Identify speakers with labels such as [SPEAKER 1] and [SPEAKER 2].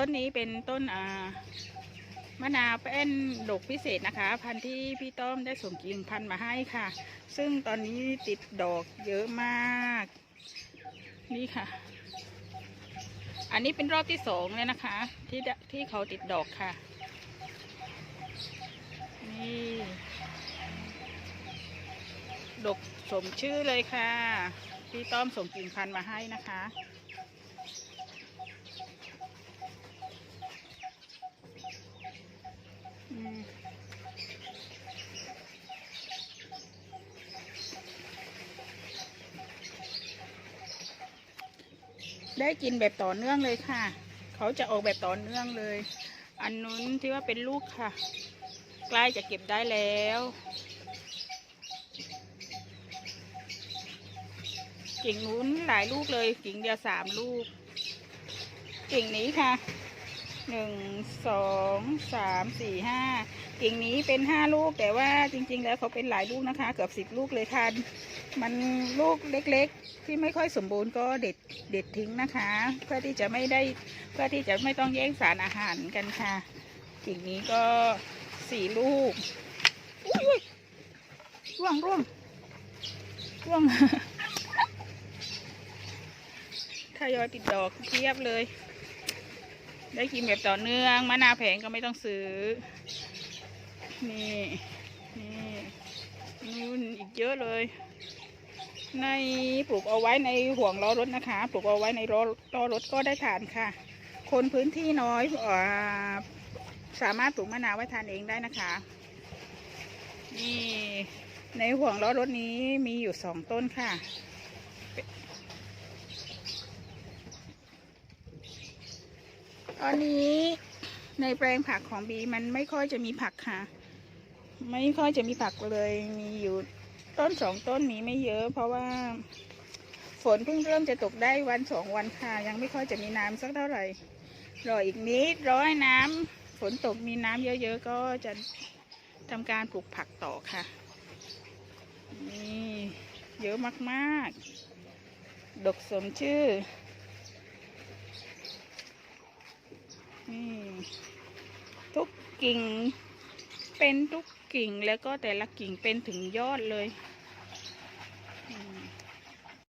[SPEAKER 1] ต้นนี้เป็นต้นอ่ามะนาวเป็นดกพิเศษนะคะ พันธุ์ที่พี่ต้อมได้ส่งกิ่งพันธุ์มาให้ค่ะ ซึ่งตอนนี้ติดดอกเยอะมาก นี่ค่ะ อันนี้เป็นรอบที่สองเลยนะคะ ที่ที่เขาติดดอกค่ะ นี่ดกสมชื่อเลยค่ะ พี่ต้อมส่งกิ่งพันธุ์มาให้นะคะ ได้กินแบบต่อเนื่องเลยค่ะ เขาจะออกแบบต่อเนื่องเลย อันนู้นที่ว่าเป็นลูกค่ะ ใกล้จะเก็บได้แล้ว กิ่งนู้นหลายลูกเลย กิ่งเดียวสามลูก กิ่งนี้ค่ะหนึ่งสองสามสี่ห้ากิ่งนี้เป็นห้าลูกแต่ว่าจริง ๆ แล้วเขาเป็นหลายลูกนะคะ เกือบสิบลูกเลยค่ะ มันลูกเล็ก ที่ไม่ค่อยสมบูรณ์ก็เด็ดเด็ดทิ้งนะคะ เพื่อที่จะไม่ได้เพื่อที่จะไม่ต้องแย่งสารอาหารกันค่ะกิ่งนี้ก็สี่ลูกอุ้ยร่วงร่วงร่วงทยอยติดดอกเทียบเลย ได้กินแบบต่อเนื่องมะนาวแผงก็ไม่ต้องซื้อ นี่ นี่นู่นอีกเยอะเลย ในปลูกเอาไว้ในห่วงล้อรถนะคะ ปลูกเอาไว้ในล้อล้อรถก็ได้ทานค่ะ คนพื้นที่น้อยอสามารถปลูกมะนาวไว้ทานเองได้นะคะนี่ในห่วงล้อรถนี้มีอยู่สองต้นค่ะ ตอนนี้ในแปลงผักของบีมันไม่ค่อยจะมีผักค่ะ ไม่ค่อยจะมีผักเลยมีอยู่ ต้นสองต้นมีไม่เยอะ เพราะว่า ฝนเพิ่งเริ่มจะตกได้วันสองวันค่ะ ยังไม่ค่อยจะมีน้ำสักเท่าไหร่รออีกนิดรอให้น้ำฝนตกมีน้ำเยอะๆก็จะทำการปลูกผักต่อค่ะนี่เยอะมากๆ ดกสมชื่อ นี่ ทุกกิ่งเป็นทุก กิ่งแล้วก็แต่ละกิ่งเป็นถึงยอดเลย